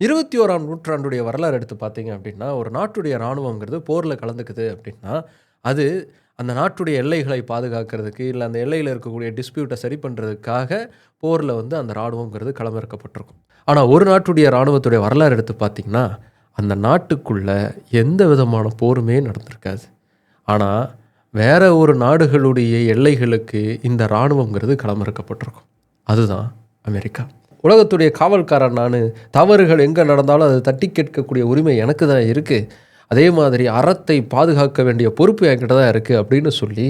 இருபத்தி ஓராம் நூற்றாண்டுடைய வரலாறு எடுத்து பார்த்தீங்க அப்படின்னா ஒரு நாட்டுடைய இராணுவங்கிறது போரில் கலந்துக்குது அப்படின்னா அது அந்த நாட்டுடைய எல்லைகளை பாதுகாக்கிறதுக்கு இல்லை அந்த எல்லையில் இருக்கக்கூடிய டிஸ்பியூட்டை சரி பண்ணுறதுக்காக போரில் வந்து அந்த இராணுவங்கிறது களமிறக்கப்பட்டிருக்கும். ஆனால் ஒரு நாட்டுடைய இராணுவத்துடைய வரலாறு எடுத்து பார்த்திங்கன்னா அந்த நாட்டுக்குள்ளே எந்த விதமான போருமே நடந்திருக்காது. ஆனால் வேற ஒரு நாடுகளுடைய எல்லைகளுக்கு இந்த இராணுவங்கிறது களமிறக்கப்பட்டிருக்கும். அதுதான் அமெரிக்கா. உலகத்துடைய காவல்காரன் நான் தவறுகள் எங்கே நடந்தாலும் அதை தட்டி கேட்கக்கூடிய உரிமை எனக்கு தான் இருக்குது அதே மாதிரி அறத்தை பாதுகாக்க வேண்டிய பொறுப்பு என்கிட்ட தான் இருக்குது அப்படின்னு சொல்லி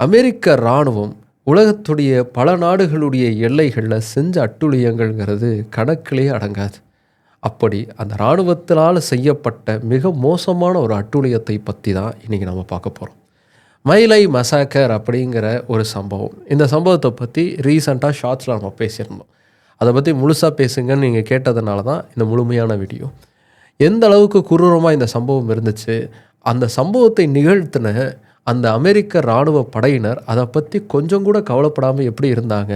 அமெரிக்க இராணுவம் உலகத்துடைய பல நாடுகளுடைய எல்லைகளில் செஞ்ச அட்டுழியங்கள்ங்கிறது கணக்கிலே அடங்காது. அப்படி அந்த இராணுவத்தினால் செய்யப்பட்ட மிக மோசமான ஒரு அட்டுழியத்தை பற்றி தான் இன்றைக்கி நம்ம பார்க்க போகிறோம் மயிலை மசாக்கர் அப்படிங்கிற ஒரு சம்பவம். இந்த சம்பவத்தை பற்றி ரீசண்டாக ஷார்ட்ஸில் நம்ம பேசியிருந்தோம். அதை பற்றி முழுசாக பேசுங்கன்னு நீங்கள் கேட்டதுனால தான் இந்த முழுமையான வீடியோ. எந்த அளவுக்கு குரூரமாக இந்த சம்பவம் இருந்துச்சு அந்த சம்பவத்தை நிகழ்த்தின அந்த அமெரிக்க இராணுவ படையினர் அதை பற்றி கொஞ்சம் கூட கவலைப்படாமல் எப்படி இருந்தாங்க?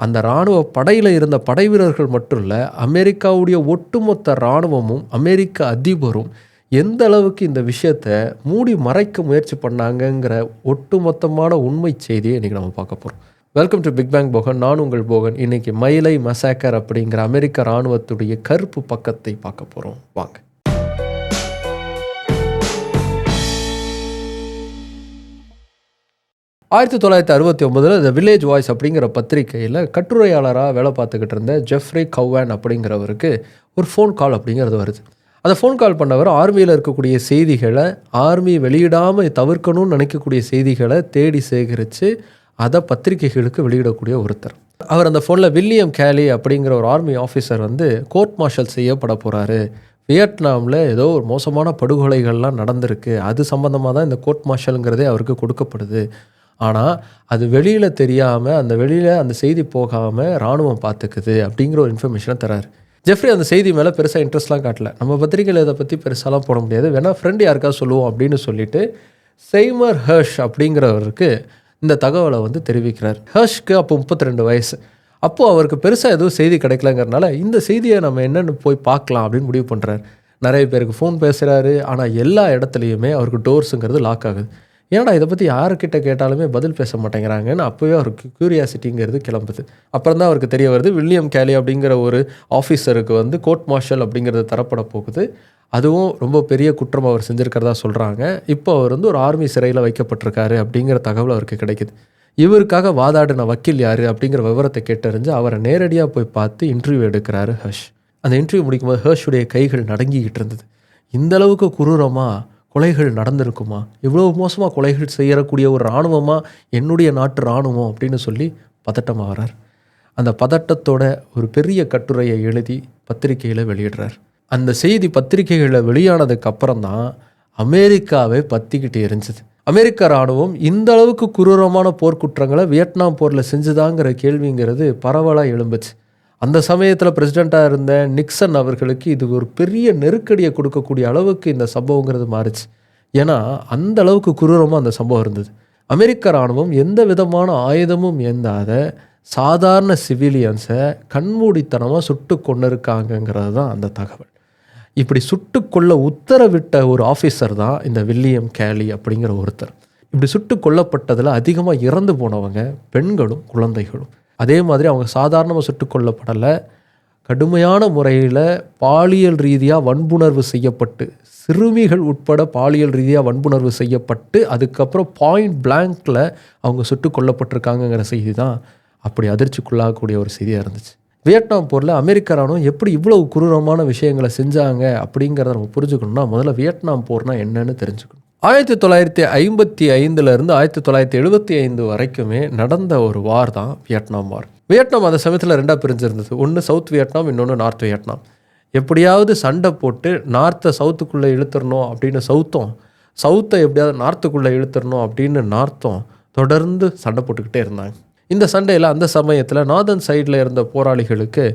அந்த இராணுவ படையில் இருந்த படை வீரர்கள் மட்டும் இல்லை அமெரிக்காவுடைய ஒட்டுமொத்த இராணுவமும் அமெரிக்க அதிபரும் எந்த அளவுக்கு இந்த விஷயத்தை மூடி மறைக்க முயற்சி பண்ணாங்கங்கிற ஒட்டுமொத்தமான உண்மை செய்தியை இன்றைக்கி நம்ம பார்க்க போகிறோம் welcome to big bang Bogan நான் உங்கள் போகன். இன்னைக்கு மயிலை மசாக்கர் அப்படிங்கிற அமெரிக்க இராணுவத்துடைய கருப்பு பக்கத்தை பார்க்க போகிறோம் வாங்க. ஆயிரத்தி தொள்ளாயிரத்தி அறுபத்தி ஒன்பதில் த வில்லேஜ் வாய்ஸ் அப்படிங்கிற பத்திரிகையில் கட்டுரையாளராக வேலை பார்த்துக்கிட்டு இருந்த ஜெஃப்ரி கவ்வான் அப்படிங்கிறவருக்கு ஒரு ஃபோன் கால் அப்படிங்கிறது வருது. அந்த ஃபோன் கால் பண்ணவர் ஆர்மியில் இருக்கக்கூடிய செய்திகளை ஆர்மி வெளியிடாமல் தவிர்க்கணும்னு நினைக்கக்கூடிய செய்திகளை தேடி சேகரித்து அதை பத்திரிகைகளுக்கு வெளியிடக்கூடிய ஒருத்தர். அவர் அந்த ஃபோனில் வில்லியம் கேலி அப்படிங்கிற ஒரு ஆர்மி ஆஃபீஸர் வந்து கோர்ட் மார்ஷல் செய்யப்பட போகிறாரு வியட்நாமில் ஏதோ ஒரு மோசமான படுகொலைகள்லாம் நடந்திருக்கு. அது சம்மந்தமாக தான் இந்த கோர்ட் மார்ஷலுங்கிறதே அவருக்கு கொடுக்கப்படுது. ஆனால் அது வெளியில் தெரியாமல் அந்த வெளியில் அந்த செய்தி போகாமல் இராணுவம் பார்த்துக்குது அப்படிங்கிற ஒரு இன்ஃபர்மேஷனை தராரு. ஜெஃப்ரி அந்த செய்தி மேலே பெருசாக இன்ட்ரெஸ்ட்லாம் காட்டல. நம்ம பத்திரிகையில் இதை பற்றி பெருசாலாம் போட முடியாது. வேணால் ஃப்ரெண்டு யாருக்கா சொல்லுவோம் அப்படின்னு சொல்லிட்டு செய்மர் ஹர்ஷ் அப்படிங்கிறவருக்கு இந்த தகவலை வந்து தெரிவிக்கிறார். ஹர்ஷ்க்கு அப்போ முப்பத்தி ரெண்டு வயசு. அப்போது அவருக்கு பெருசாக எதுவும் செய்தி கிடைக்கலங்கிறனால இந்த செய்தியை நம்ம என்னென்னு போய் பார்க்கலாம் அப்படின்னு முடிவு பண்ணுறாரு நிறைய பேருக்கு ஃபோன் பேசுகிறாரு ஆனால் எல்லா இடத்துலையுமே அவருக்கு டோர்ஸுங்கிறது லாக் ஆகுது. ஏன்னா இதை பற்றி யாருக்கிட்ட கேட்டாலுமே பதில் பேச மாட்டேங்கிறாங்கன்னு அப்போவே அவருக்கு க்யூரியாசிட்டிங்கிறது கிளம்புது. அப்புறம் தான் அவருக்கு தெரிய வருது வில்லியம் கேலி அப்படிங்கிற ஒரு ஆஃபீஸருக்கு வந்து கோர்ட் மார்ஷல் அப்படிங்கிறது தரப்பட போகுது. அதுவும் ரொம்ப பெரிய குற்றம் அவர் செஞ்சுருக்கிறதா சொல்கிறாங்க இப்போ அவர் வந்து ஒரு ஆர்மி சிறையில் வைக்கப்பட்டிருக்காரு அப்படிங்கிற தகவல் அவருக்கு கிடைக்குது. இவருக்காக வாதாடின வக்கீல் யார் அப்படிங்கிற விவரத்தை கேட்டறிஞ்சு அவரை நேரடியாக போய் பார்த்து இன்டர்வியூ எடுக்கிறாரு ஹர்ஷ். அந்த இன்டர்வியூ முடிக்கும்போது ஹர்ஷுடைய கைகள் நடங்கிக்கிட்டு இருந்தது. இந்த அளவுக்கு குரூரமாக கொலைகள் நடந்திருக்குமா? இவ்வளோ மோசமாக கொலைகள் செய்யக்கூடிய ஒரு இராணுவமாக என்னுடைய நாட்டு இராணுவம் அப்படின்னு சொல்லி பதட்டமாகிறார் அந்த பதட்டத்தோட ஒரு பெரிய கட்டுரையை எழுதி பத்திரிகையில் வெளியிடுறார். அந்த செய்தி பத்திரிகைகளில் வெளியானதுக்கு அப்புறம் தான் அமெரிக்காவே பற்றிக்கிட்டு இருந்துச்சு அமெரிக்க இராணுவம் இந்த அளவுக்கு குரூரமான போர்க்குற்றங்களை வியட்நாம் போரில் செஞ்சுதாங்கிற கேள்விங்கிறது பரவலாக எழும்புச்சு. அந்த சமயத்தில் பிரசிடெண்ட்டாக இருந்த நிக்சன் அவர்களுக்கு இது ஒரு பெரிய நெருக்கடியை கொடுக்கக்கூடிய அளவுக்கு இந்த சம்பவங்கிறது மாறிச்சு. ஏன்னா அந்த அளவுக்கு குரூரமாக அந்த சம்பவம் இருந்தது. அமெரிக்க இராணுவம் எந்த விதமான ஆயுதமும் ஏந்தாத சாதாரண சிவிலியன்ஸை கண்மூடித்தனமாக சுட்டு கொண்டு இருக்காங்கங்கிறது தான் அந்த தகவல். இப்படி சுட்டு உத்தரவிட்ட ஒரு ஆஃபீஸர் தான் இந்த வில்லியம் கேலி அப்படிங்கிற ஒருத்தர். இப்படி சுட்டு கொல்லப்பட்டதில் அதிகமாக இறந்து போனவங்க பெண்களும் குழந்தைகளும். அதே மாதிரி அவங்க சாதாரணமாக சுட்டு கொல்லப்படலை கடுமையான முறையில் பாலியல் ரீதியாக வன்புணர்வு செய்யப்பட்டு சிறுமிகள் உட்பட பாலியல் ரீதியாக வன்புணர்வு செய்யப்பட்டு அதுக்கப்புறம் பாயிண்ட் பிளாங்கில் அவங்க சுட்டு கொல்லப்பட்டிருக்காங்கங்கிற செய்தி தான் அப்படி அதிர்ச்சிக்குள்ளாகக்கூடிய ஒரு செய்தியாக இருந்துச்சு. வியட்நாம் போரில் அமெரிக்க ராணுவம் எப்படி இவ்வளவு குரூரமான விஷயங்களை செஞ்சாங்க அப்படிங்கிறத நம்ம புரிஞ்சுக்கணும்னா முதல்ல வியட்நாம் போர்னால் என்னன்னு தெரிஞ்சுக்கணும். ஆயிரத்தி தொள்ளாயிரத்தி ஐம்பத்தி ஐந்துலேருந்து ஆயிரத்தி தொள்ளாயிரத்தி எழுபத்தி ஐந்து வரைக்குமே நடந்த ஒரு வார் தான் வியட்நாம் வார் வியட்நாம் அந்த சமயத்தில் ரெண்டாக பிரிஞ்சிருந்தது. ஒன்று சவுத் வியட்நாம் இன்னொன்று நார்த் வியட்நாம். எப்படியாவது சண்டை போட்டு நார்த்தை சவுத்துக்குள்ளே இழுத்துடணும் அப்படின்னு சவுத்தும் சவுத்தை எப்படியாவது நார்த்துக்குள்ளே இழுத்துடணும் அப்படின்னு நார்த்தும் தொடர்ந்து சண்டை போட்டுக்கிட்டே இருந்தாங்க. இந்த சண்டையில் அந்த சமயத்தில் நார்தன் சைடில் இருந்த போராளிகளுக்கு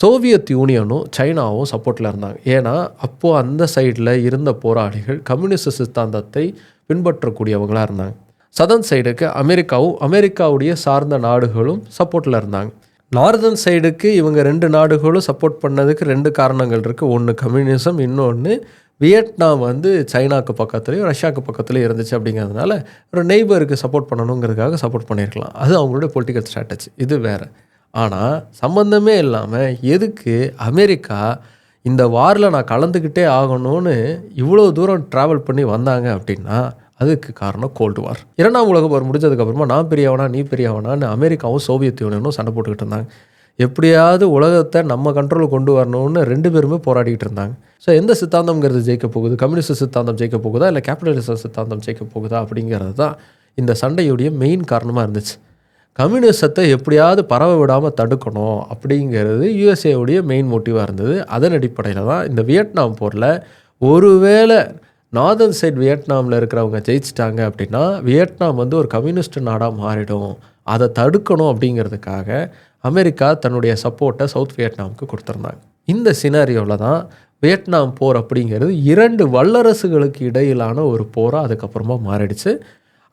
சோவியத் யூனியனும் சைனாவும் சப்போர்ட்டில் இருந்தாங்க. ஏன்னா அப்போது அந்த சைடில் இருந்த போராளிகள் கம்யூனிஸ்ட் சித்தாந்தத்தை பின்பற்றக்கூடியவங்களாக இருந்தாங்க. சதன் சைடுக்கு அமெரிக்காவும் அமெரிக்காவுடைய சார்ந்த நாடுகளும் சப்போர்ட்டில் இருந்தாங்க. நார்தன் சைடுக்கு இவங்க ரெண்டு நாடுகளும் சப்போர்ட் பண்ணதுக்கு ரெண்டு காரணங்கள் இருக்குது ஒன்று கம்யூனிசம் இன்னொன்று வியட்நாம் வந்து சைனாக்கு பக்கத்துலேயும் ரஷ்யாவுக்கு பக்கத்துலேயும் இருந்துச்சு அப்படிங்கிறதுனால ஒரு நெய்பருக்கு சப்போர்ட் பண்ணணுங்கிறதுக்காக சப்போர்ட் பண்ணியிருக்கலாம். அது அவங்களுடைய பொலிட்டிக்கல் ஸ்ட்ராட்டஜி இது வேறு. ஆனால் சம்மந்தமே இல்லாமல் எதுக்கு அமெரிக்கா இந்த வாரில் நான் கலந்துக்கிட்டே ஆகணும்னு இவ்வளோ தூரம் ட்ராவல் பண்ணி வந்தாங்க அப்படின்னா அதுக்கு காரணம் கோல்டு வார் இரண்டாம் உலக போர் முடிஞ்சதுக்கப்புறமா நான் பெரியவனா நீ பெரியவனான்னு அமெரிக்காவும் சோவியத் யூனியனும் சண்டை போட்டுக்கிட்டு இருந்தாங்க. எப்படியாவது உலகத்தை நம்ம கண்ட்ரோலுக்கு கொண்டு வரணும்னு ரெண்டு பேருமே போராடிக்கிட்டு இருந்தாங்க. ஸோ எந்த சித்தாந்தம்ங்கிறது ஜெயிக்க போகுது? கம்யூனிஸ்ட் சித்தாந்தம் ஜெயிக்க போகுதா? இல்லை கேபிட்டலிச சித்தாந்தம் ஜெயிக்க போகுதா? அப்படிங்கிறது தான் இந்த சண்டையுடைய மெயின் காரணமாக இருந்துச்சு. கம்யூனிசத்தை எப்படியாவது பரவ விடாமல் தடுக்கணும் அப்படிங்கிறது யூஎஸ்ஏவுடைய மெயின் மோட்டிவாக இருந்தது. அதன் அடிப்படையில் தான் இந்த வியட்நாம் போரில் ஒருவேளை நார்தன் சைட் வியட்நாமில் இருக்கிறவங்க ஜெயிச்சிட்டாங்க அப்படின்னா வியட்நாம் வந்து ஒரு கம்யூனிஸ்ட் நாடாக மாறிடும். அதை தடுக்கணும் அப்படிங்கிறதுக்காக அமெரிக்கா தன்னுடைய சப்போர்ட்டை சவுத் வியட்நாமுக்கு கொடுத்துருந்தாங்க. இந்த சினாரியோவில் தான் வியட்நாம் போர் அப்படிங்கிறது இரண்டு வல்லரசுகளுக்கு இடையிலான ஒரு போராக அதுக்கப்புறமா மாறிடுச்சு.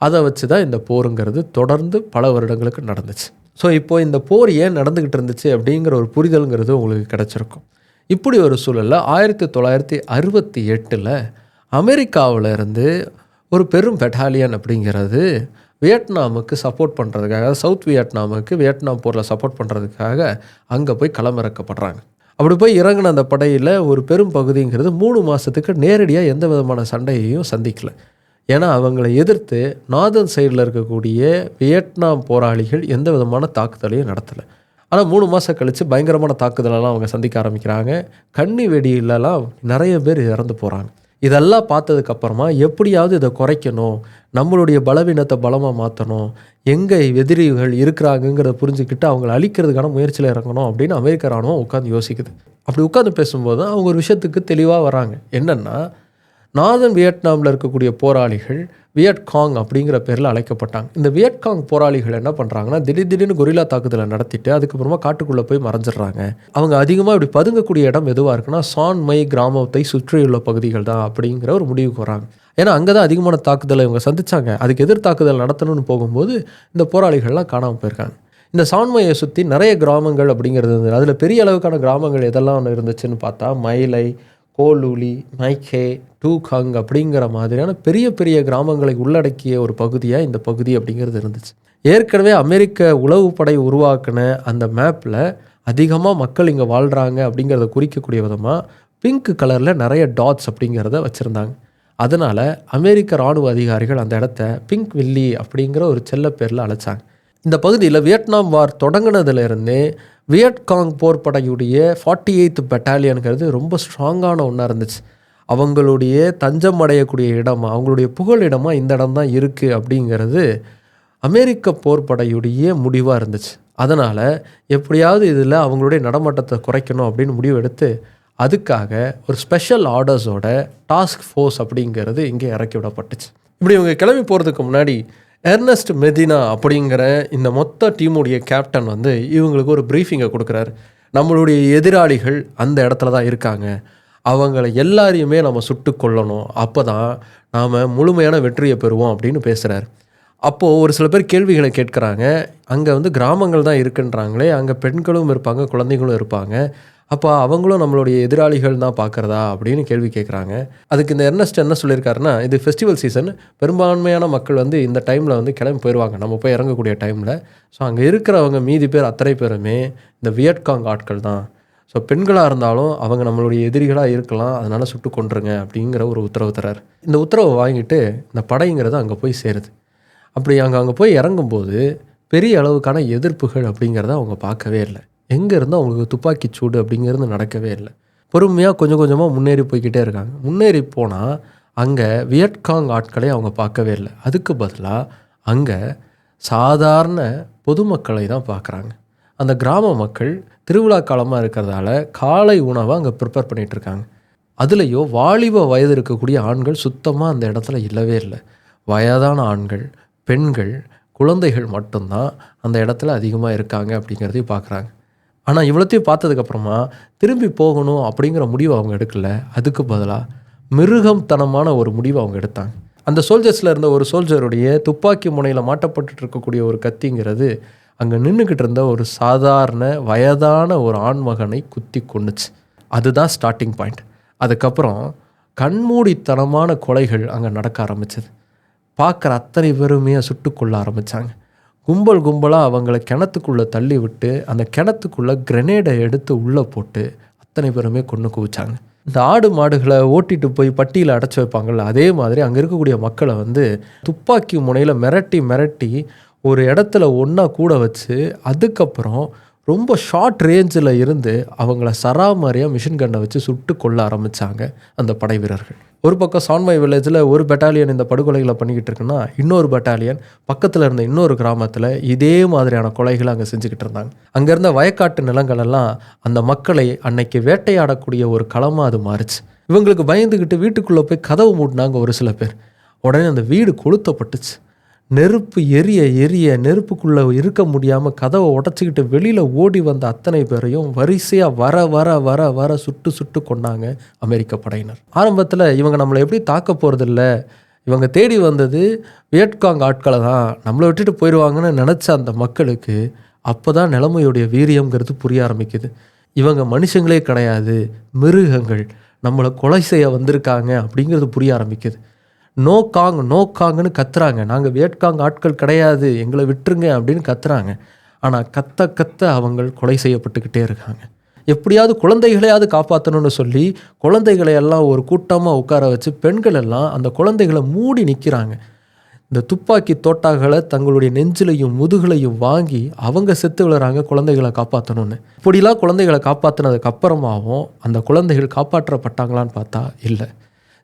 அதை வச்சு தான் இந்த போருங்கிறது தொடர்ந்து பல வருடங்களுக்கு நடந்துச்சு. ஸோ இப்போது இந்த போர் ஏன் நடந்துக்கிட்டு இருந்துச்சு அப்படிங்கிற ஒரு புரிதலுங்கிறது உங்களுக்கு கிடச்சிருக்கும். இப்படி ஒரு சூழலில் ஆயிரத்தி தொள்ளாயிரத்தி அறுபத்தி எட்டில் அமெரிக்காவில் இருந்து ஒரு பெரும் பெட்டாலியன் அப்படிங்கிறது வியட்நாமுக்கு சப்போர்ட் பண்ணுறதுக்காக சவுத் வியட்நாமுக்கு வியட்நாம் போரில் சப்போர்ட் பண்ணுறதுக்காக அங்கே போய் களமிறக்கப்படுறாங்க. அப்படி போய் இறங்கின அந்த படையில் ஒரு பெரும் பகுதிங்கிறது மூணு மாதத்துக்கு நேரடியாக எந்த விதமான சண்டையையும் சந்திக்கலை. ஏன்னா அவங்களை எதிர்த்து நார்தன் சைடில் இருக்கக்கூடிய வியட்நாம் போராளிகள் எந்த விதமான தாக்குதலையும் நடத்தலை. ஆனால் மூணு மாதம் கழித்து பயங்கரமான தாக்குதலெல்லாம் அவங்க சந்திக்க ஆரம்பிக்கிறாங்க. கன்னி வெடியிலலாம் நிறைய பேர் இறந்து போகிறாங்க இதெல்லாம் பார்த்ததுக்கப்புறமா எப்படியாவது இதை குறைக்கணும் நம்மளுடைய பலவீனத்தை பலமாக மாற்றணும் எங்கே எதிரிகள் இருக்கிறாங்கங்கிறத புரிஞ்சுக்கிட்டு அவங்கள அழிக்கிறதுக்கான முயற்சியில் இறங்கணும் அப்படின்னு அமெரிக்க ராணுவம் உட்காந்து யோசிக்குது. அப்படி உட்காந்து பேசும்போது அவங்க ஒரு விஷயத்துக்கு தெளிவாக வராங்க. என்னென்னா நார்தன் வியட்நாமில் இருக்கக்கூடிய போராளிகள் வியட்காங் அப்படிங்கிற பேரில் அழைக்கப்பட்டாங்க. இந்த வியட்காங் போராளிகள் என்ன பண்ணுறாங்கன்னா திடீர் திடீர்னு கொரில்லா தாக்குதலை நடத்திட்டு அதுக்கப்புறமா காட்டுக்குள்ளே போய் மறைஞ்சிடுறாங்க. அவங்க அதிகமாக இப்படி பதுங்கக்கூடிய இடம் எதுவாக இருக்குன்னா சான்மை கிராமத்தை சுற்றியுள்ள பகுதிகள் தான் அப்படிங்கிற ஒரு முடிவுக்கு வராங்க. ஏன்னா அங்கே தான் அதிகமான தாக்குதலை இவங்க சந்திச்சாங்க. அதுக்கு எதிர் தாக்குதல் நடத்தணும்னு போகும்போது இந்த போராளிகள்லாம் காணாமல் போயிருக்காங்க. இந்த சான்மையை சுற்றி நிறைய கிராமங்கள் அப்படிங்கிறது இருந்தது அதில் பெரிய அளவுக்கான கிராமங்கள் எதெல்லாம் இருந்துச்சுன்னு பார்த்தா மயிலை கோலூலி மைக்கே டூகாங் அப்படிங்கிற மாதிரியான பெரிய பெரிய கிராமங்களை உள்ளடக்கிய ஒரு பகுதியாக இந்த பகுதி அப்படிங்கிறது இருந்துச்சு. ஏற்கனவே அமெரிக்க உளவுப்படை உருவாக்கின அந்த மேப்பில் அதிகமாக மக்கள் இங்கே வாழ்கிறாங்க அப்படிங்கிறத குறிக்கக்கூடிய விதமாக பிங்க் கலரில் நிறைய டாட்ஸ் அப்படிங்கிறத வச்சுருந்தாங்க. அதனால் அமெரிக்க இராணுவ அதிகாரிகள் அந்த இடத்த பிங்க் வில்லி அப்படிங்கிற ஒரு செல்ல பேரில் அழைச்சாங்க. இந்த பகுதியில் வியட்நாம் வார் தொடங்கினதுலேருந்தே வியட்காங் போர்ப்படையுடைய ஃபார்ட்டி எயித் பெட்டாலியனுங்கிறது ரொம்ப ஸ்ட்ராங்கான ஒன்றா இருந்துச்சு. அவங்களுடைய தஞ்சம் அடையக்கூடிய இடமா அவங்களுடைய புகழிடமாக இந்த இடம் தான் இருக்குது அப்படிங்கிறது அமெரிக்க போர்படையுடைய முடிவாக இருந்துச்சு. அதனால் எப்படியாவது இதில் அவங்களுடைய நடமாட்டத்தை குறைக்கணும் அப்படின்னு முடிவு எடுத்து அதுக்காக ஒரு ஸ்பெஷல் ஆர்டர்ஸோட டாஸ்க் ஃபோர்ஸ் அப்படிங்கிறது இங்கே இறக்கி விடப்பட்டுச்சு. இப்படி இவங்க கிளம்பி போகிறதுக்கு முன்னாடி எர்னஸ்ட் மெதினா அப்படிங்கிற இந்த மொத்த டீமுடைய கேப்டன் வந்து இவங்களுக்கு ஒரு ப்ரீஃபிங்கை கொடுக்குறாரு. நம்மளுடைய எதிராளிகள் அந்த இடத்துல தான் இருக்காங்க. அவங்கள எல்லாரையுமே நம்ம சுட்டு கொள்ளணும் அப்போ தான் நாம் முழுமையான வெற்றியை பெறுவோம் அப்படின்னு பேசுகிறார் அப்போது ஒரு சில பேர் கேள்விகளை கேட்குறாங்க. அங்கே வந்து கிராமங்கள் தான் இருக்குன்றாங்களே அங்கே பெண்களும் இருப்பாங்க குழந்தைகளும் இருப்பாங்க. அப்போ அவங்களும் நம்மளுடைய எதிராளிகள் தான் பார்க்குறதா அப்படின்னு கேள்வி கேட்குறாங்க அதுக்கு இந்த எர்னஸ்ட் என்ன சொல்லியிருக்காருன்னா இது ஃபெஸ்டிவல் சீசன் பெரும்பான்மையான மக்கள் வந்து இந்த டைமில் வந்து கிளம்பி போயிடுவாங்க நம்ம போய் இறங்கக்கூடிய டைமில் ஸோ அங்கே இருக்கிறவங்க மீதி பேர் அத்தனை பேருமே இந்த வியட்காங் ஆட்கள் தான். ஸோ பெண்களாக இருந்தாலும் அவங்க நம்மளுடைய எதிரிகளாக இருக்கலாம். அதனால் சுட்டு கொண்டுருங்க அப்படிங்கிற ஒரு உத்தரவு தரார் இந்த உத்தரவை வாங்கிட்டு இந்த படைங்கிறது அங்கே போய் சேருது. அப்படி அங்கே அங்கே போய் இறங்கும்போது பெரிய அளவுக்கான எதிர்ப்புகள் அப்படிங்கிறத அவங்க பார்க்கவே இல்லை. எங்கே இருந்தால் அவங்களுக்கு துப்பாக்கி சூடு அப்படிங்கிறது நடக்கவே இல்லை. பொறுமையாக கொஞ்சம் கொஞ்சமாக முன்னேறி போய்கிட்டே இருக்காங்க. முன்னேறி போனால் அங்கே வியட்காங் ஆட்களை அவங்க பார்க்கவே இல்லை. அதுக்கு பதிலாக அங்கே சாதாரண பொதுமக்களை தான் பார்க்குறாங்க. அந்த கிராம மக்கள் திருவிழா காலமாக இருக்கிறதால காலை உணவை அங்கே ப்ரிப்பேர் பண்ணிகிட்டு இருக்காங்க. அதுலேயோ வாலிப வயது இருக்கக்கூடிய ஆண்கள் சுத்தமாக அந்த இடத்துல இல்லவே இல்லை. வயதான ஆண்கள் பெண்கள் குழந்தைகள் மட்டும்தான் அந்த இடத்துல அதிகமாக இருக்காங்க அப்படிங்கிறதையும் பார்க்குறாங்க. ஆனால் இவ்வளோத்தையும் பார்த்ததுக்கப்புறமா திரும்பி போகணும் அப்படிங்கிற முடிவு அவங்க எடுக்கல. அதுக்கு பதிலாக மிருகம் தனமான ஒரு முடிவு அவங்க எடுத்தாங்க. அந்த சோல்ஜர்ஸில் இருந்த ஒரு சோல்ஜருடைய துப்பாக்கி முனையில் மாட்டப்பட்டு இருக்கக்கூடிய ஒரு கத்திங்கிறது அங்கே நின்றுக்கிட்டு இருந்த ஒரு சாதாரண வயதான ஒரு ஆண்மகனை குத்தி கொன்னுச்சு. அதுதான் ஸ்டார்டிங் பாயிண்ட் அதுக்கப்புறம் கண்மூடித்தனமான கொலைகள் அங்கே நடக்க ஆரம்பிச்சது. பார்க்குற அத்தனை பேருமே சுட்டு கொள்ள ஆரம்பித்தாங்க கும்பல் கும்பலாக அவங்கள கிணத்துக்குள்ளே தள்ளி விட்டு அந்த கிணத்துக்குள்ளே கிரனேடை எடுத்து உள்ளே போட்டு அத்தனை பேருமே கொண்டு குவிச்சாங்க. இந்த ஆடு மாடுகளை ஓட்டிட்டு போய் பட்டியில் அடைச்சி வைப்பாங்கள்ல அதே மாதிரி அங்கே இருக்கக்கூடிய மக்களை வந்து துப்பாக்கி முனையில் மிரட்டி மிரட்டி ஒரு இடத்துல ஒன்றா கூட வச்சு அதுக்கப்புறம் ரொம்ப ஷார்ட் ரேஞ்சில் இருந்து அவங்கள சராமாரியாக மிஷின் கண்ணை வச்சு சுட்டு கொள்ள ஆரம்பித்தாங்க அந்த படை வீரர்கள். ஒரு பக்கம் சான்மை வில்லேஜில் ஒரு பெட்டாலியன் இந்த படுகொலைகளை பண்ணிக்கிட்டு இருக்குன்னா இன்னொரு பெட்டாலியன் பக்கத்தில் இருந்த இன்னொரு கிராமத்தில் இதே மாதிரியான கொலைகளை அங்கே செஞ்சுக்கிட்டு இருந்தாங்க. அங்கே இருந்த வயக்காட்டு நிலங்கள் எல்லாம் அந்த மக்களை அன்னைக்கு வேட்டையாடக்கூடிய ஒரு களமாக அது மாறுச்சு. இவங்களுக்கு பயந்துக்கிட்டு வீட்டுக்குள்ளே போய் கதவு மூட்டினாங்க ஒரு சில பேர். உடனே அந்த வீடு கொளுத்தப்பட்டுச்சு. நெருப்பு எரிய எரிய நெருப்புக்குள்ளே இருக்க முடியாமல் கதவை உடச்சிக்கிட்டு வெளியில் ஓடி வந்த அத்தனை பேரையும் வரிசையாக வர வர வர வர சுட்டு சுட்டு கொண்டாங்க அமெரிக்க படையினர். ஆரம்பத்தில் இவங்க நம்மளை எப்படி தாக்க போகிறதில்ல இவங்க தேடி வந்தது வியட்காங் ஆட்களை தான். நம்மளை விட்டுட்டு போயிடுவாங்கன்னு நினச்ச அந்த மக்களுக்கு அப்போ தான் நிலைமையுடைய வீரியங்கிறது புரிய ஆரம்பிக்குது. இவங்க மனுஷங்களே கிடையாது மிருகங்கள். நம்மளை கொலை செய்ய வந்திருக்காங்க அப்படிங்கிறது புரிய ஆரம்பிக்குது. நோ காங் நோ காங்னு கத்துறாங்க. நாங்கள் வேட்காங் ஆட்கள் கிடையாது எங்களை விட்டுருங்க அப்படின்னு கத்துறாங்க. ஆனால் கத்த கத்த அவங்க கொலை செய்யப்பட்டுக்கிட்டே இருக்காங்க. எப்படியாவது குழந்தைகளையாவது காப்பாற்றணும்னு சொல்லி குழந்தைகளை எல்லாம் ஒரு கூட்டமாக உட்கார வச்சு பெண்கள் எல்லாம் அந்த குழந்தைகளை மூடி நிற்கிறாங்க இந்த துப்பாக்கி தோட்டாக்களை தங்களுடைய நெஞ்சிலையும் முதுகலையும் வாங்கி அவங்க செத்து விழுறாங்க குழந்தைகளை காப்பாற்றணும்னு இப்படிலாம் குழந்தைகளை காப்பாற்றினதுக்கு அப்புறமாவும் அந்த குழந்தைகள் காப்பாற்றப்பட்டாங்களான்னு பார்த்தா இல்லை.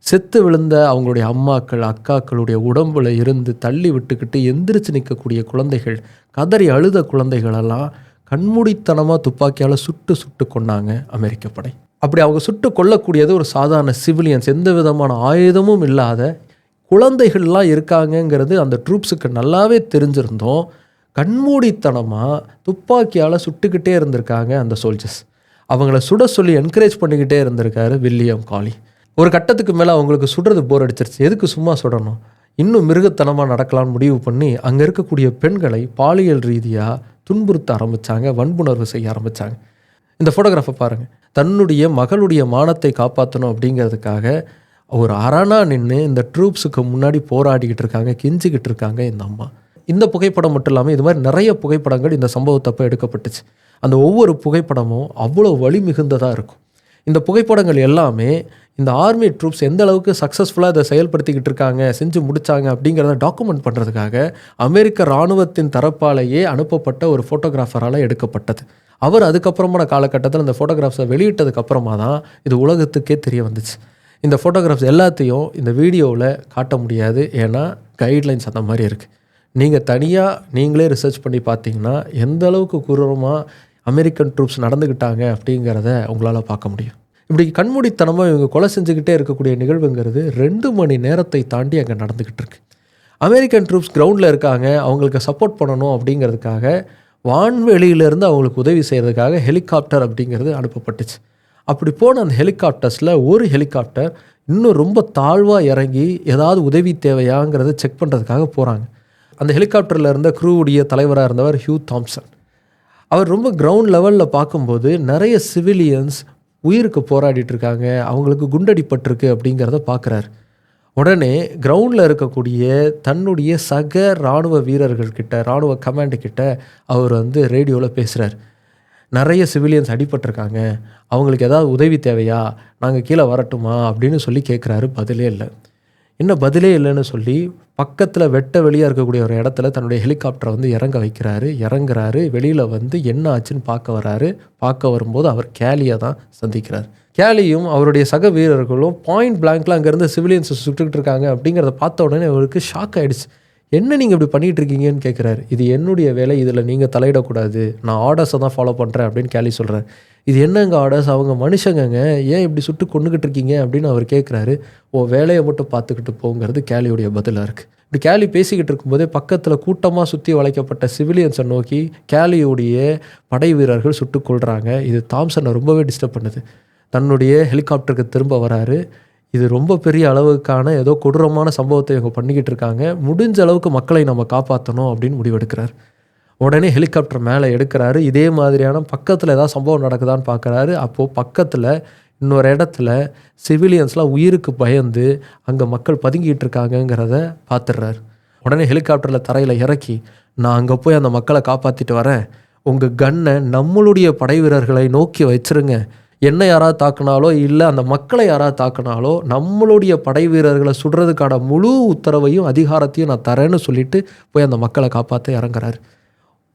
செத்து விழுந்த அவங்களுடைய அம்மாக்கள் அக்காக்களுடைய உடம்புல இருந்து தள்ளி விட்டுக்கிட்டு எந்திரிச்சு நிற்கக்கூடிய குழந்தைகள் கதறி அழுத குழந்தைகளெல்லாம் கண்மூடித்தனமாக துப்பாக்கியால் சுட்டு சுட்டு கொண்டாங்க அமெரிக்க படை. அப்படி அவங்க சுட்டு கொல்லக்கூடியது ஒரு சாதாரண சிவிலியன்ஸ் எந்த விதமான ஆயுதமும் இல்லாத குழந்தைகள்லாம் இருக்காங்கங்கிறது அந்த ட்ரூப்ஸுக்கு நல்லாவே தெரிஞ்சிருந்தோம். கண்மூடித்தனமாக துப்பாக்கியால் சுட்டுக்கிட்டே இருந்திருக்காங்க அந்த சோல்ஜர்ஸ் அவங்கள சுட சொல்லி என்கரேஜ் பண்ணிக்கிட்டே இருந்திருக்காரு வில்லியம் காலி. ஒரு கட்டத்துக்கு மேலே அவங்களுக்கு சுடுறது போர் அடிச்சிருச்சு. எதுக்கு சும்மா சுடணும்? இன்னும் மிருகத்தனமாக நடக்கலாம்னு முடிவு பண்ணி அங்கே இருக்கக்கூடிய பெண்களை பாலியல் ரீதியாக துன்புறுத்த ஆரம்பித்தாங்க வன்புணர்வு செய்ய ஆரம்பித்தாங்க இந்த ஃபோட்டோகிராஃபை பாருங்கள் தன்னுடைய மகளுடைய மானத்தை காப்பாற்றணும் அப்படிங்கிறதுக்காக ஒரு அரணா நின்று இந்த ட்ரூப்ஸுக்கு முன்னாடி போராடிக்கிட்டு இருக்காங்க கெஞ்சிக்கிட்டு இருக்காங்க இந்த அம்மா. இந்த புகைப்படம் மட்டும் இல்லாமல் இது மாதிரி நிறைய புகைப்படங்கள் இந்த சம்பவத்தப்போ எடுக்கப்பட்டுச்சு. அந்த ஒவ்வொரு புகைப்படமும் அவ்வளோ வலி மிகுந்ததாக இருக்கும். இந்த புகைப்படங்கள் எல்லாமே இந்த ஆர்மி ட்ரூப்ஸ் எந்த அளவுக்கு சக்ஸஸ்ஃபுல்லாக இதை செயல்படுத்திக்கிட்டு இருக்காங்க செஞ்சு முடித்தாங்க அப்படிங்கிறத டாக்குமெண்ட் பண்ணுறதுக்காக அமெரிக்க இராணுவத்தின் தரப்பாலேயே அனுப்பப்பட்ட ஒரு ஃபோட்டோகிராஃபரால் எடுக்கப்பட்டது. அவர் அதுக்கப்புறமான காலகட்டத்தில் இந்த ஃபோட்டோகிராஃப்ஸை வெளியிட்டதுக்கப்புறமா தான் இது உலகத்துக்கே தெரிய வந்துச்சு. இந்த ஃபோட்டோகிராஃப்ஸ் எல்லாத்தையும் இந்த வீடியோவில் காட்ட முடியாது. ஏன்னா கைட்லைன்ஸ் அந்த மாதிரி இருக்குது நீங்கள் தனியாக நீங்களே ரிசர்ச் பண்ணி பார்த்தீங்கன்னா எந்த அளவுக்கு குரூரமாக அமெரிக்கன் ட்ரூப்ஸ் நடந்துக்கிட்டாங்க அப்படிங்கிறத உங்களால் பார்க்க முடியும். இப்படி கண்மூடித்தனமாக இவங்க கொலை செஞ்சுக்கிட்டே இருக்கக்கூடிய நிகழ்வுங்கிறது ரெண்டு மணி நேரத்தை தாண்டி அங்கே நடந்துக்கிட்டு இருக்கு. அமெரிக்கன் ட்ரூப்ஸ் கிரவுண்டில் இருக்காங்க அவங்களுக்கு சப்போர்ட் பண்ணணும் அப்படிங்கிறதுக்காக வான்வெளியிலேருந்து அவங்களுக்கு உதவி செய்கிறதுக்காக ஹெலிகாப்டர் அப்படிங்கிறது அனுப்பப்பட்டுச்சு. அப்படி போன அந்த ஹெலிகாப்டர்ஸில் ஒரு ஹெலிகாப்டர் இன்னும் ரொம்ப தாழ்வாக இறங்கி ஏதாவது உதவி தேவையாங்கிறத செக் பண்ணுறதுக்காக போகிறாங்க அந்த ஹெலிகாப்டரில் இருந்த குரூவுடைய தலைவராக இருந்தவர் ஹியூ தாம்சன் அவர் ரொம்ப கிரவுண்ட் லெவலில் பார்க்கும்போது நிறைய சிவிலியன்ஸ் உயிருக்கு போராடிட்டு இருக்காங்க அவங்களுக்கு குண்டடிப்பட்டிருக்கு அப்படிங்கிறத பார்க்குறாரு. உடனே கிரவுண்டில் இருக்கக்கூடிய தன்னுடைய சக இராணுவ வீரர்கள்கிட்ட இராணுவ கமாண்டு கிட்ட அவர் வந்து ரேடியோவில் பேசுகிறார் நிறைய சிவிலியன்ஸ் அடிபட்டிருக்காங்க அவங்களுக்கு ஏதாவது உதவி தேவையா? நாங்கள் கீழே வரட்டுமா? அப்படின்னு சொல்லி கேட்குறாரு பதிலே இல்லை. என்ன பதிலே இல்லைன்னு சொல்லி பக்கத்தில் வெட்ட வெளியாக இருக்கக்கூடிய ஒரு இடத்துல தன்னுடைய ஹெலிகாப்டரை வந்து இறங்க வைக்கிறாரு. இறங்குறாரு. வெளியில் வந்து என்ன ஆச்சுன்னு பார்க்க வராரு. பார்க்க வரும்போது அவர் கேலியை தான் சந்திக்கிறார். கேலியும் அவருடைய சக வீரர்களும் பாயிண்ட் பிளாங்க்ல அங்கேருந்து சிவிலியன்ஸ் சுட்டுக்கிட்டு இருக்காங்க அப்படிங்கிறத பார்த்த உடனே அவருக்கு ஷாக் ஆயிடுச்சு. என்ன நீங்கள் இப்படி பண்ணிட்டு இருக்கீங்கன்னு கேட்குறாரு இது என்னுடைய வேலை. இதில் நீங்கள் தலையிடக்கூடாது. நான் ஆர்டர்ஸை தான் ஃபாலோ பண்ணுறேன் அப்படின்னு கேலி சொல்கிறார் இது என்னங்க ஆர்டர்ஸ் அவங்க மனுஷங்கங்க. ஏன் இப்படி சுட்டு கொண்டுகிட்டு இருக்கீங்க? அப்படின்னு அவர் கேட்குறாரு ஓ வேலையை மட்டும் பார்த்துக்கிட்டு போங்கிறது கேலியுடைய பதிலாக இருக்குது இப்படி கேலி பேசிக்கிட்டு இருக்கும்போதே பக்கத்தில் கூட்டமாக சுற்றி வளைக்கப்பட்ட சிவிலியன்ஸை நோக்கி கேலியுடைய படை வீரர்கள் சுட்டு கொள்கிறாங்க இது தாம்சனை ரொம்பவே டிஸ்டர்ப் பண்ணுது. தன்னுடைய ஹெலிகாப்டருக்கு திரும்ப வராரு. இது ரொம்ப பெரிய அளவுக்கான ஏதோ கொடூரமான சம்பவத்தை இவங்க பண்ணிக்கிட்டு இருக்காங்க. முடிஞ்ச அளவுக்கு மக்களை நம்ம காப்பாற்றணும் அப்படின்னு முடிவெடுக்கிறார். உடனே ஹெலிகாப்டர் மேலே எடுக்கிறாரு. இதே மாதிரியான பக்கத்தில் ஏதாவது சம்பவம் நடக்குதான்னு பார்க்குறாரு. அப்போது பக்கத்தில் இன்னொரு இடத்துல சிவிலியன்ஸ்லாம் உயிருக்கு பயந்து அங்கே மக்கள் பதுங்கிட்டு இருக்காங்கங்கிறத பார்த்துடுறாரு. உடனே ஹெலிகாப்டரில் தரையில் இறக்கி நான் அங்கே போய் அந்த மக்களை காப்பாற்றிட்டு வரேன். உங்கள் கன்னை நம்மளுடைய படை வீரர்களை நோக்கி வச்சிருங்க. என்ன யாராவது தாக்குனாலோ இல்லை அந்த மக்களை யாராவது தாக்குனாலோ நம்மளுடைய படை வீரர்களை சுடுறதுக்கான முழு உத்தரவையும் அதிகாரத்தையும் நான் தரேன்னு சொல்லிட்டு போய் அந்த மக்களை காப்பாற்ற இறங்குறாரு.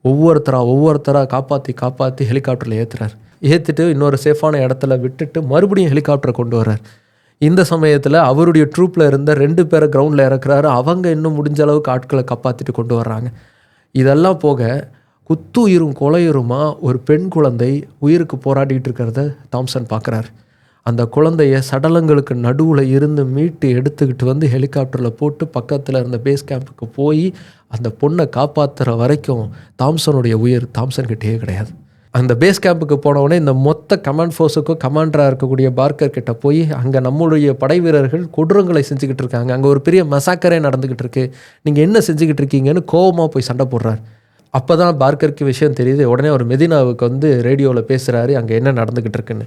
ஒவ்வொருத்தராக ஒவ்வொருத்தராக காப்பாற்றி காப்பாற்றி ஹெலிகாப்டரில் ஏற்றுறாரு ஏற்றிட்டு இன்னொரு சேஃபான இடத்துல விட்டுட்டு மறுபடியும் ஹெலிகாப்டரை கொண்டு வர்றார். இந்த சமயத்தில் அவருடைய ட்ரூப்பில் இருந்த ரெண்டு பேரை கிரவுண்டில் இறக்குறாரு. அவங்க இன்னும் முடிஞ்ச அளவுக்கு ஆட்களை காப்பாற்றிட்டு கொண்டு வர்றாங்க. இதெல்லாம் போக குத்துயிரும் கொலையுருமா ஒரு பெண் குழந்தை உயிருக்கு போராடிட்டு இருக்கிறத தாம்சன் பார்க்குறாரு அந்த குழந்தைய சடலங்களுக்கு நடுவில் இருந்து மீட்டு எடுத்துக்கிட்டு வந்து ஹெலிகாப்டரில் போட்டு பக்கத்தில் இருந்த பேஸ் கேம்புக்கு போய் அந்த பொண்ணை காப்பாற்றுற வரைக்கும் தாம்சனுடைய உயிர் தாம்சன் கிட்டேயே கிடையாது. அந்த பேஸ் கேம்புக்கு போனவுடனே இந்த மொத்த கமாண்ட் ஃபோர்ஸுக்கும் கமாண்டராக இருக்கக்கூடிய பார்க்கர் கிட்ட போய் அங்கே நம்மளுடைய படை வீரர்கள் கொடூரங்களை செஞ்சுக்கிட்டு இருக்காங்க. அங்கே ஒரு பெரிய மசாக்கரே நடந்துக்கிட்டு இருக்கு. நீங்கள் என்ன செஞ்சுக்கிட்டு இருக்கீங்கன்னு கோவமாக போய் சண்டை போடுறாரு. அப்போ தான் பார்க்கருக்கு விஷயம் தெரியுது. உடனே அவர் மெதினாவுக்கு வந்து ரேடியோவில் பேசுகிறாரு அங்கே என்ன நடந்துக்கிட்டு இருக்குன்னு.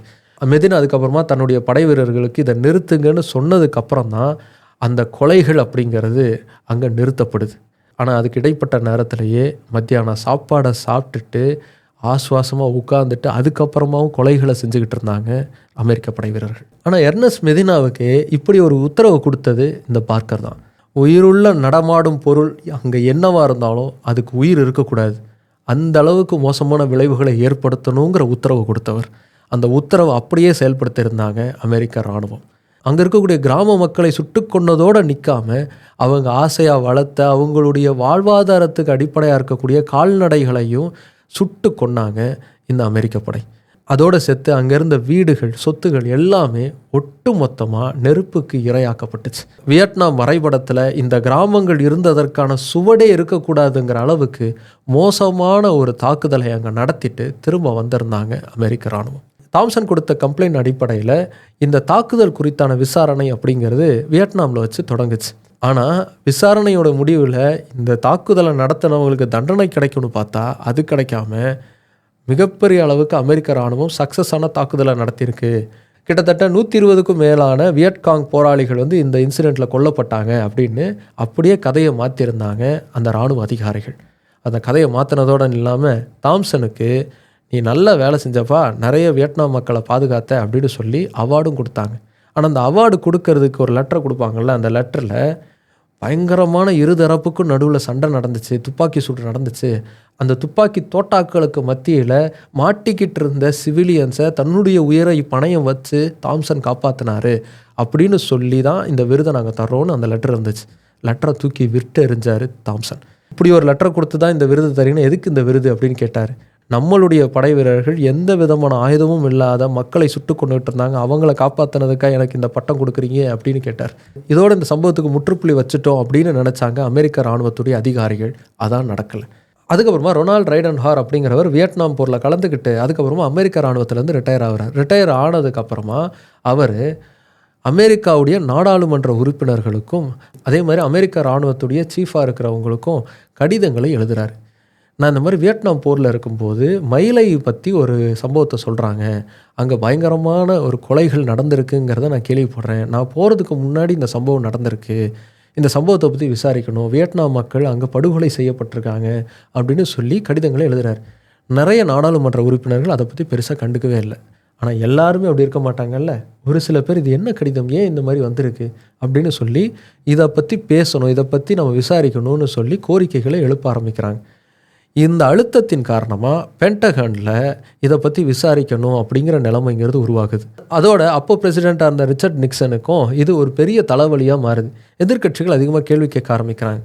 மெதினா அதுக்கப்புறமா தன்னுடைய படை வீரர்களுக்கு இதை நிறுத்துங்கன்னு சொன்னதுக்கப்புறம் தான் அந்த கொலைகள் அப்படிங்கிறது அங்கே நிறுத்தப்படுது. ஆனால் அதுக்கு இடைப்பட்ட நேரத்திலேயே மத்தியானம் சாப்பாடை சாப்பிட்டுட்டு ஆஸ்வாசமாக உட்காந்துட்டு அதுக்கப்புறமாவும் கொலைகளை செஞ்சுக்கிட்டு இருந்தாங்க அமெரிக்க படை வீரர்கள். ஆனால் எர்னஸ் மெதினாவுக்கு இப்படி ஒரு உத்தரவு கொடுத்தது இந்த பார்க்கர் தான். உயிருள்ள நடமாடும் பொருள் அங்கே என்னவாக இருந்தாலும் அதுக்கு உயிர் இருக்கக்கூடாது. அந்த அளவுக்கு மோசமான விளைவுகளை ஏற்படுத்தணுங்கிற உத்தரவு கொடுத்தவர். அந்த உத்தரவை அப்படியே செயல்படுத்தியிருந்தாங்க அமெரிக்க இராணுவம். அங்கே இருக்கக்கூடிய கிராம மக்களை சுட்டு கொண்டதோடு நிற்காம அவங்க ஆசையாக வளர்த்த அவங்களுடைய வாழ்வாதாரத்துக்கு அடிப்படையாக இருக்கக்கூடிய கால்நடைகளையும் சுட்டு கொன்னாங்க இந்த அமெரிக்க படை. அதோடு சேர்த்து அங்கே இருந்த வீடுகள் சொத்துகள் எல்லாமே ஒட்டு மொத்தமாக நெருப்புக்கு இரையாக்கப்பட்டுச்சு. வியட்நாம் வரைபடத்தில் இந்த கிராமங்கள் இருந்ததற்கான சுவடே இருக்கக்கூடாதுங்கிற அளவுக்கு மோசமான ஒரு தாக்குதலை அங்கே நடத்திட்டு திரும்ப வந்திருந்தாங்க அமெரிக்க இராணுவம். தாம்சன் கொடுத்த கம்ப்ளைண்ட் அடிப்படையில் இந்த தாக்குதல் குறித்தான விசாரணை அப்படிங்கிறது வியட்நாமில் வச்சு தொடங்குச்சு. ஆனால் விசாரணையோட முடிவில் இந்த தாக்குதலை நடத்தினவங்களுக்கு தண்டனை கிடைக்கும்னு பார்த்தா அது கிடைக்காம மிகப்பெரிய அளவுக்கு அமெரிக்க இராணுவம் சக்ஸஸான தாக்குதலை நடத்தியிருக்கு. கிட்டத்தட்ட நூற்றி இருபதுக்கும் மேலான வியட்காங் போராளிகள் வந்து இந்த இன்சிடெண்ட்டில் கொல்லப்பட்டாங்க அப்படின்னு அப்படியே கதையை மாற்றிருந்தாங்க அந்த இராணுவ அதிகாரிகள். அந்த கதையை மாற்றினதோடு இல்லாமல் தாம்சனுக்கு நீ நல்ல வேலை செஞ்சப்பா நிறைய வியட்நாம் மக்களை பாதுகாத்த அப்படின்னு சொல்லி அவார்டும் கொடுத்தாங்க. ஆனால் அந்த அவார்டு கொடுக்கறதுக்கு ஒரு லெட்டர் கொடுப்பாங்கள்ல அந்த லெட்டரில் பயங்கரமான இருதரப்புக்கும் நடுவில் சண்டை நடந்துச்சு துப்பாக்கி சூடு நடந்துச்சு. அந்த துப்பாக்கி தோட்டாக்களுக்கு மத்தியில் மாட்டிக்கிட்டு இருந்த சிவிலியன்ஸை தன்னுடைய உயிரை பணையம் வச்சு தாம்சன் காப்பாற்றினாரு அப்படின்னு சொல்லி தான் இந்த விருதை நாங்கள் தர்றோம்னு அந்த லெட்டர் இருந்துச்சு. லெட்டரை தூக்கி விட்டு எறிஞ்சார் தாம்சன். இப்படி ஒரு லெட்டர் கொடுத்து தான் இந்த விருது தரீங்கன்னா எதுக்கு இந்த விருது அப்படின்னு கேட்டார். நம்மளுடைய படை வீரர்கள் எந்த விதமான ஆயுதமும் இல்லாத மக்களை சுட்டு கொண்டுகிட்டு இருந்தாங்க. அவங்கள காப்பாற்றினதுக்காக எனக்கு இந்த பட்டம் கொடுக்குறீங்க அப்படின்னு கேட்டார். இதோட இந்த சம்பவத்துக்கு முற்றுப்புள்ளி வச்சுட்டோம் அப்படின்னு நினச்சாங்க அமெரிக்க இராணுவத்துடைய அதிகாரிகள். அதான் நடக்கலை. அதுக்கப்புறமா ரொனால்ட் ரைடன் ஹார் அப்படிங்கிறவர் வியட்நாம் போரில் கலந்துக்கிட்டு அதுக்கப்புறமா அமெரிக்க இராணுவத்திலேருந்து ரிட்டையர் ஆகிறார். ரிட்டையர் ஆனதுக்கப்புறமா அவர் அமெரிக்காவுடைய நாடாளுமன்ற உறுப்பினர்களுக்கும் அதே மாதிரி அமெரிக்க இராணுவத்துடைய சீஃபாக இருக்கிறவங்களுக்கும் கடிதங்களை எழுதுகிறார் நான் இந்த மாதிரி வியட்நாம் போரில் இருக்கும்போது மயிலை பற்றி ஒரு சம்பவத்தை சொல்கிறாங்க அங்கே பயங்கரமான ஒரு கொலைகள் நடந்திருக்குங்கிறத நான் கேள்விப்படுறேன். நான் போகிறதுக்கு முன்னாடி இந்த சம்பவம் நடந்திருக்கு. இந்த சம்பவத்தை பற்றி விசாரிக்கணும். வியட்நாம் மக்கள் அங்கே படுகொலை செய்யப்பட்டிருக்காங்க அப்படின்னு சொல்லி கடிதங்களை எழுதுகிறார் நிறைய நாடாளுமன்ற உறுப்பினர்கள் அதை பற்றி பெருசாக கண்டுக்கவே இல்லை. ஆனால் எல்லாருமே அப்படி இருக்க மாட்டாங்கல்ல? ஒரு சில பேர் இது என்ன கடிதம்? ஏன் இந்த மாதிரி வந்திருக்கு? அப்படின்னு சொல்லி இதை பற்றி பேசணும். இதை பற்றி நம்ம விசாரிக்கணும்னு சொல்லி கோரிக்கைகளை எழுப்ப ஆரம்பிக்கிறாங்க. இந்த அழுத்தத்தின் காரணமாக பென்டகனில் இதை பற்றி விசாரிக்கணும் அப்படிங்கிற நிலைமைங்கிறது உருவாகுது. அதோட அப்போ பிரசிடெண்ட்டாக இருந்த ரிச்சர்ட் நிக்சனுக்கும் இது ஒரு பெரிய தலைவலியாக மாறுது. எதிர்க்கட்சிகள் அதிகமாக கேள்வி கேட்க ஆரம்பிக்கிறாங்க.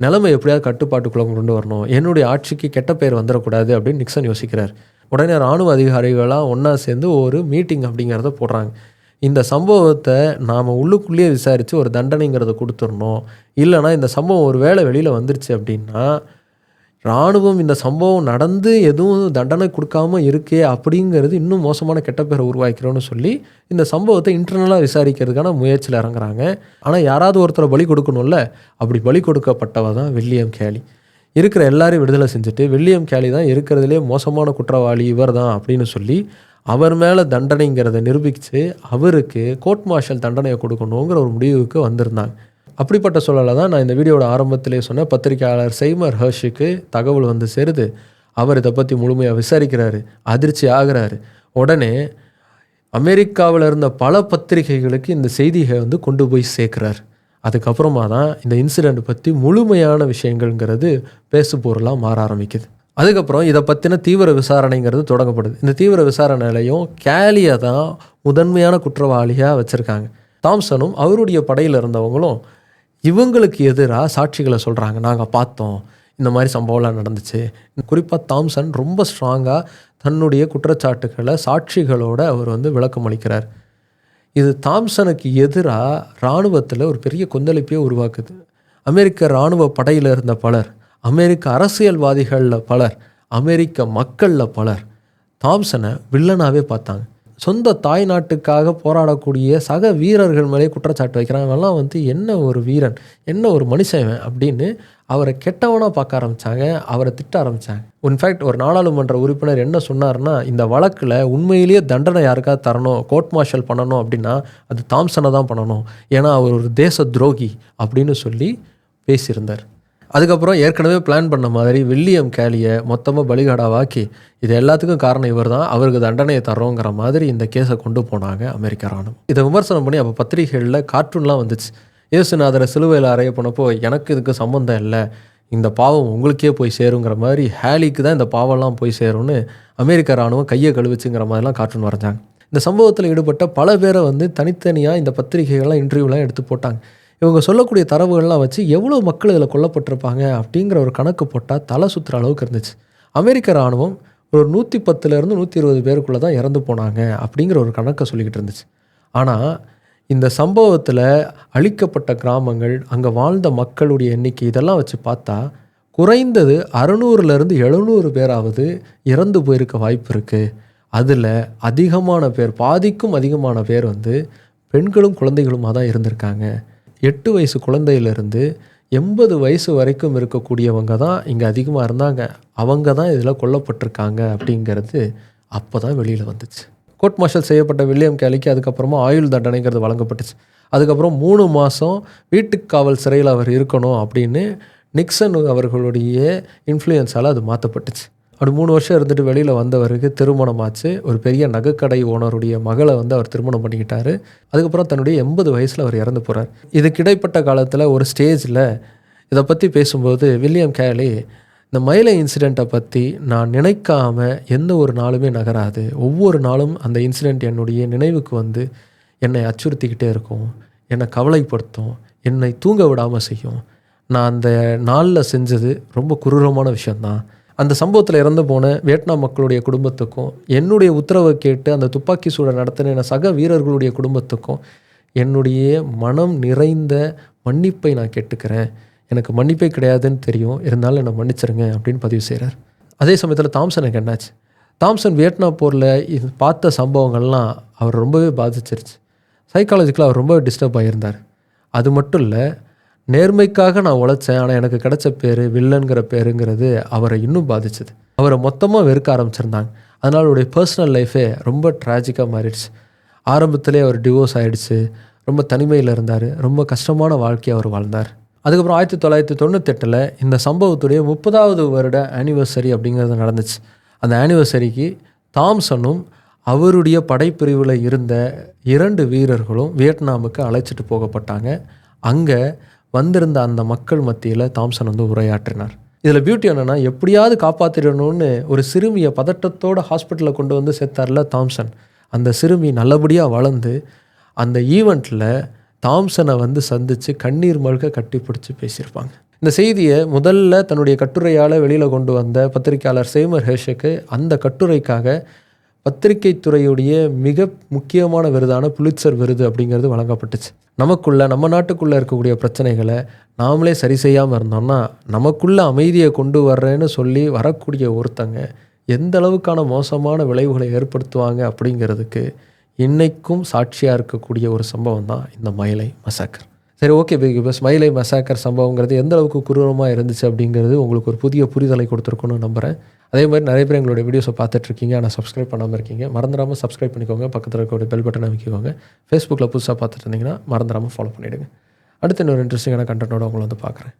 நிலைமை எப்படியாவது கட்டுப்பாட்டுக்குள்ளே கொண்டு வரணும். என்னுடைய ஆட்சிக்கு கெட்ட பேர் வந்துடக்கூடாது அப்படின்னு நிக்சன் யோசிக்கிறார். உடனே இராணுவ அதிகாரிகளாக ஒன்றா சேர்ந்து ஒரு மீட்டிங் அப்படிங்கிறத போடுறாங்க. இந்த சம்பவத்தை நாம் உள்ளுக்குள்ளேயே விசாரித்து ஒரு தண்டனைங்கிறத கொடுத்துடணும். இல்லைனா இந்த சம்பவம் ஒரு வேளை வெளியில் வந்துருச்சு அப்படின்னா இராணுவம் இந்த சம்பவம் நடந்து எதுவும் தண்டனை கொடுக்காம இருக்கே அப்படிங்கிறது இன்னும் மோசமான கெட்ட பேரை உருவாக்கிறோன்னு சொல்லி இந்த சம்பவத்தை இன்டர்னலாக விசாரிக்கிறதுக்கான முயற்சியில் இறங்குறாங்க. ஆனால் யாராவது ஒருத்தரை பலி கொடுக்கணும்ல? அப்படி பலி கொடுக்கப்பட்டவ தான் வில்லியம் கேலி. இருக்கிற எல்லாரையும் விடுதலை செஞ்சுட்டு வில்லியம் கேலி தான் இருக்கிறதுலே மோசமான குற்றவாளி இவர் தான் அப்படின்னு சொல்லி அவர் மேலே தண்டனைங்கிறத நிரூபித்து அவருக்கு கோர்ட் மார்ஷல் தண்டனையை கொடுக்கணுங்கிற ஒரு முடிவுக்கு வந்திருந்தாங்க. அப்படிப்பட்ட சூழலை தான் நான் இந்த வீடியோட ஆரம்பத்திலே சொன்னேன் பத்திரிகையாளர் செய்மர் ஹர்ஷுக்கு தகவல் வந்து சேருது. அவர் இதை பற்றி முழுமையாக விசாரிக்கிறாரு அதிர்ச்சி ஆகிறாரு. உடனே அமெரிக்காவில் இருந்த பல பத்திரிகைகளுக்கு இந்த செய்தியை வந்து கொண்டு போய் சேர்க்குறாரு. அதுக்கப்புறமா தான் இந்த இன்சிடெண்ட் பற்றி முழுமையான விஷயங்கள்ங்கிறது பேசு பொருளாக மாற ஆரம்பிக்குது. அதுக்கப்புறம் இதை பற்றின தீவிர விசாரணைங்கிறது தொடங்கப்படுது. இந்த தீவிர விசாரணையிலையும் கேலியை தான் முதன்மையான குற்றவாளியாக வச்சுருக்காங்க. தாம்சனும் அவருடைய படையில் இருந்தவங்களும் இவங்களுக்கு எதிராக சாட்சிகளை சொல்கிறாங்க நாங்கள் பார்த்தோம். இந்த மாதிரி சம்பவம்லாம் நடந்துச்சு. குறிப்பாக தாம்சன் ரொம்ப ஸ்ட்ராங்காக தன்னுடைய குற்றச்சாட்டுகளை சாட்சிகளோடு அவர் வந்து விளக்கம் அளிக்கிறார். இது தாம்சனுக்கு எதிராக இராணுவத்தில் ஒரு பெரிய கொந்தளிப்பையே உருவாக்குது. அமெரிக்க இராணுவ படையில் இருந்த பலர் அமெரிக்க அரசியல்வாதிகளில் பலர் அமெரிக்க மக்களில் பலர் தாம்சனை வில்லனாகவே பார்த்தாங்க. சொந்த தாய் நாட்டுக்காக போராடக்கூடிய சக வீரர்கள் மேலே குற்றச்சாட்டு வைக்கிறான் இவெல்லாம் வந்து என்ன ஒரு வீரன் என்ன ஒரு மனுஷன் அப்படின்னு அவரை கெட்டவனாக பார்க்க ஆரம்பித்தாங்க அவரை திட்ட ஆரம்பித்தாங்க இன்ஃபேக்ட் ஒரு நாடாளுமன்ற உறுப்பினர் என்ன சொன்னார்னா இந்த வழக்கில் உண்மையிலேயே தண்டனை யாருக்காவது தரணும் கோர்ட் மார்ஷல் பண்ணணும் அப்படின்னா அது தாம்சனை தான் பண்ணணும். ஏன்னா அவர் ஒரு தேச துரோகி அப்படின்னு சொல்லி பேசியிருந்தார். அதுக்கப்புறம் ஏற்கனவே பிளான் பண்ண மாதிரி வில்லியம் கேலியை மொத்தமாக பலிகாடாவாக்கி இது எல்லாத்துக்கும் காரணம் இவர் தான் அவருக்கு தண்டனையை தரோங்கிற மாதிரி இந்த கேஸை கொண்டு போனாங்க அமெரிக்க ராணுவம் இதை விமர்சனம் பண்ணி அப்போ பத்திரிகைகளில் கார்ட்டூன்லாம் வந்துச்சு. இயேசுநாதரை சிலுவையில் அறைய போனப்போ எனக்கு இதுக்கு சம்மந்தம் இல்லை. இந்த பாவம் உங்களுக்கே போய் சேருங்கிற மாதிரி ஹேலிக்கு தான் இந்த பாவம்லாம் போய் சேரும்னு அமெரிக்க ராணுவம் கையை கழுவிச்சுங்கிற மாதிரிலாம் கார்ட்டூன் வரைஞ்சாங்க. இந்த சம்பவத்தில் ஈடுபட்ட பல பேரை வந்து தனித்தனியாக இந்த பத்திரிகைகள்லாம் இன்டர்வியூலாம் எடுத்து போட்டாங்க. இவங்க சொல்லக்கூடிய தரவுகள்லாம் வச்சு எவ்வளோ மக்கள் இதில் கொல்லப்பட்டிருப்பாங்க அப்படிங்கிற ஒரு கணக்கு போட்டால் தலை சுற்றுற அளவுக்கு இருந்துச்சு. அமெரிக்க இராணுவம் ஒரு நூற்றி பத்துலேருந்து நூற்றி இருபது பேருக்குள்ளே தான் இறந்து போனாங்க அப்படிங்கிற ஒரு கணக்கை சொல்லிக்கிட்டு இருந்துச்சு. ஆனால் இந்த சம்பவத்தில் அழிக்கப்பட்ட கிராமங்கள் அங்கே வாழ்ந்த மக்களுடைய எண்ணிக்கை இதெல்லாம் வச்சு பார்த்தா குறைந்தது அறநூறுலேருந்து எழுநூறு பேராவது இறந்து போயிருக்க வாய்ப்பு இருக்குது அதில் அதிகமான பேர் பாதிக்கும் அதிகமான பேர் வந்து பெண்களும் குழந்தைகளுமாக தான் இருந்திருக்காங்க. எட்டு வயசு குழந்தையிலேருந்து எண்பது வயசு வரைக்கும் இருக்கக்கூடியவங்க தான் இங்கே அதிகமாக இருந்தாங்க. அவங்க தான் இதில் கொல்லப்பட்டிருக்காங்க அப்படிங்கிறது அப்போ தான் வெளியில் வந்துச்சு. கோர்ட் மார்ஷல் செய்யப்பட்ட வில்லியம் கேலிக்கு அதுக்கப்புறமா ஆயுள் தண்டனைங்கிறது வழங்கப்பட்டுச்சு. அதுக்கப்புறம் மூணு மாதம் வீட்டுக்காவல் சிறையில் அவர் இருக்கணும் அப்படின்னு நிக்சன் அவர்களுடைய இன்ஃப்ளூயன்ஸால் அது மாற்றப்பட்டுச்சு அப்படி மூணு வருஷம் இருந்துட்டு வெளியில் வந்தவருக்கு திருமணமாச்சு. ஒரு பெரிய நகைக்கடை ஓனருடைய மகளை வந்து அவர் திருமணம் பண்ணிக்கிட்டாரு. அதுக்கப்புறம் தன்னுடைய எண்பது வயசில் அவர் இறந்து போகிறார் இதுக்கு இடைப்பட்ட காலத்தில் ஒரு ஸ்டேஜில் இதை பற்றி பேசும்போது வில்லியம் கேலி இந்த மயிலை இன்சிடெண்ட்டை பற்றி நான் நினைக்காம எந்த ஒரு நாளுமே நகராது. ஒவ்வொரு நாளும் அந்த இன்சிடெண்ட் என்னுடைய நினைவுக்கு வந்து என்னை அச்சுறுத்திக்கிட்டே இருக்கும். என்னை கவலைப்படுத்தும். என்னை தூங்க விடாமல் செய்யும். நான் அந்த நாளில் செஞ்சது ரொம்ப குரூரமான விஷயந்தான் அந்த சம்பவத்தில் இறந்து போன வியட்நாம் மக்களுடைய குடும்பத்துக்கும் என்னுடைய உத்தரவை கேட்டு அந்த துப்பாக்கி சூடை நடத்தின சக வீரர்களுடைய குடும்பத்துக்கும் என்னுடைய மனம் நிறைந்த மன்னிப்பை நான் கேட்டுக்கிறேன். எனக்கு மன்னிப்பே கிடையாதுன்னு தெரியும். இருந்தாலும் என்னை மன்னிச்சிருங்க அப்படின்னு பதிவு செய்கிறார் அதே சமயத்தில் தாம்சனுக்கு என்னாச்சு? தாம்சன் வியட்நாம் போரில் இது பார்த்த சம்பவங்கள்லாம் அவர் ரொம்பவே பாதிச்சிருச்சு. சைக்காலஜிக்கலாக அவர் ரொம்ப டிஸ்டர்ப் ஆகியிருந்தார் அது மட்டும் இல்லை நேர்மைக்காக நான் உழைச்சேன் ஆனால் எனக்கு கிடைச்ச பேர் வில்லன்கிற பேருங்கிறது அவரை இன்னும் பாதிச்சது. அவரை மொத்தமாக வெறுக்க ஆரம்பிச்சிருந்தாங்க. அதனால் அவருடைய பர்சனல் லைஃபே ரொம்ப ட்ராஜிக்காக மாறிடுச்சு. ஆரம்பத்திலே அவர் டிவோர்ஸ் ஆகிடுச்சு ரொம்ப தனிமையில் இருந்தார். ரொம்ப கஷ்டமான வாழ்க்கையை அவர் வாழ்ந்தார். அதுக்கப்புறம் ஆயிரத்தி தொள்ளாயிரத்தி தொண்ணூத்தெட்டில் இந்த சம்பவத்துடைய முப்பதாவது வருட ஆனிவர்சரி அப்படிங்கிறது நடந்துச்சு. அந்த ஆனிவர்சரிக்கு தாம்சனும் அவருடைய படைப்பிரிவில் இருந்த இரண்டு வீரர்களும் வியட்நாமுக்கு அழைச்சிட்டு போகப்பட்டாங்க. அங்கே வந்திருந்த அந்த மக்கள் மத்தியில் தாம்சன் வந்து உரையாற்றினார். இதில் பியூட்டி என்னென்னா எப்படியாவது காப்பாற்றிடணும்னு ஒரு சிறுமியை பதட்டத்தோடு ஹாஸ்பிட்டலில் கொண்டு வந்து சேர்த்தார்ல தாம்சன். அந்த சிறுமி நல்லபடியாக வளர்ந்து அந்த ஈவெண்ட்டில் தாம்சனை வந்து சந்தித்து கண்ணீர் மல்க கட்டி பிடிச்சி பேசியிருப்பாங்க. இந்த செய்தியை முதல்ல தன்னுடைய கட்டுரையால் வெளியில் கொண்டு வந்த பத்திரிகையாளர் சேமர் ஹேஷுக்கு அந்த கட்டுரைக்காக பத்திரிகை துறையுடைய மிக முக்கியமான விருதான புலிட்சர் விருது அப்படிங்கிறது வழங்கப்பட்டுச்சு. நமக்குள்ள நம்ம நாட்டுக்குள்ளே இருக்கக்கூடிய பிரச்சனைகளை நாமளே சரி செய்யாமல் இருந்தோம்னா நமக்குள்ள அமைதியை கொண்டு வர்றேன்னு சொல்லி வரக்கூடிய ஒருத்தங்க எந்த அளவுக்கான மோசமான விளைவுகளை ஏற்படுத்துவாங்க அப்படிங்கிறதுக்கு இன்றைக்கும் சாட்சியாக இருக்கக்கூடிய ஒரு சம்பவம் தான் இந்த மயிலை மசாக்கர். சரி ஓகே பிக் பஸ் மயிலை மசாக்கர் சம்பவங்கிறது எந்த அளவுக்கு குரூரமாக இருந்துச்சு அப்படிங்கிறது உங்களுக்கு ஒரு புதிய புரிதலை கொடுத்துருக்கோன்னு நம்புகிறேன் அதே மாதிரி நிறைய பேர் எங்களுடைய வீடியோஸை பார்த்துட்ருக்கீங்க. ஆனால் சப்ஸ்கிரைப் பண்ணாமல் இருக்கீங்க. மறந்துடாமல் சப்ஸ்கிரைப் பண்ணிக்கோங்க. பக்கத்தில் இருக்க ஒரு பெல் பட்டனை அமைக்கிக்கோங்க. ஃபேஸ்புக்கில் புதுசாக பார்த்துட்டு இருந்தீங்கன்னா மறந்துடாமல் ஃபாலோ பண்ணிவிடுங்க அடுத்து இன்னொரு இன்ட்ரெஸ்டிங்கான கண்டென்ட்டோட உங்களை வந்து பார்க்குறேன்.